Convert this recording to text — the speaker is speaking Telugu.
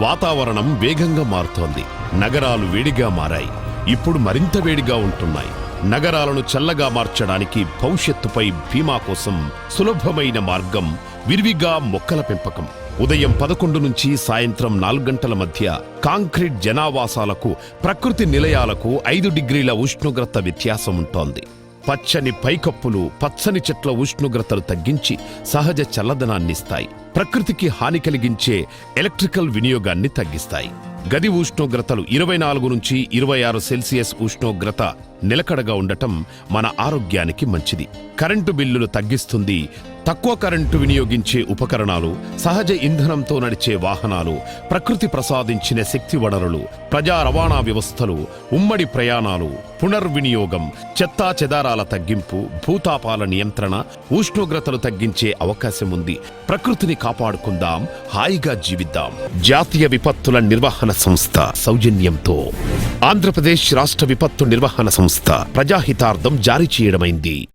వాతావరణం వేగంగా మారుతోంది. నగరాలు వేడిగా మారాయి. ఇప్పుడు మరింత వేడిగా ఉంటున్నాయి. నగరాలను చల్లగా మార్చడానికి భవిష్యత్తుపై బీమా కోసం సులభమైన మార్గం విరివిగా మొక్కల పెంపకం. ఉదయం పదకొండు నుంచి సాయంత్రం నాలుగు గంటల మధ్య కాంక్రీట్ జనావాసాలకు ప్రకృతి నిలయాలకు ఐదు డిగ్రీల ఉష్ణోగ్రత వ్యత్యాసం ఉంటోంది పచ్చని పైకప్పులు పచ్చని చెట్ల ఉష్ణోగ్రతలు తగ్గించి సహజ చల్లదనాన్నిస్తాయి. ప్రకృతికి హాని కలిగించే ఎలక్ట్రికల్ వినియోగాన్ని తగ్గిస్తాయి. గది ఉష్ణోగ్రతలు ఇరవై నాలుగు నుంచి ఇరవై ఆరు సెల్సియస్ ఉష్ణోగ్రత నిలకడగా ఉండటం మన ఆరోగ్యానికి మంచిది. కరెంటు బిల్లులు తగ్గిస్తుంది. తక్కువ కరెంటు వినియోగించే ఉపకరణాలు సహజ ఇంధనంతో నడిచే వాహనాలు ప్రకృతి ప్రసాదించిన శక్తి వనరులు ప్రజా రవాణా వ్యవస్థలు ఉమ్మడి ప్రయాణాలు పునర్వినియోగం చెత్తా చెదారాల తగ్గింపు భూతాపాల నియంత్రణ ఉష్ణోగ్రతలు తగ్గించే అవకాశం ఉంది. ప్రకృతిని కాపాడుకుందాం హాయిగా జీవిద్దాం. జాతీయ విపత్తుల నిర్వహణ సంస్థ సౌజన్యంతో. ఆంధ్రప్రదేశ్ రాష్ట్ర విపత్తు నిర్వహణ సంస్థ ప్రజాహితార్థం జారీ చేయడమైంది.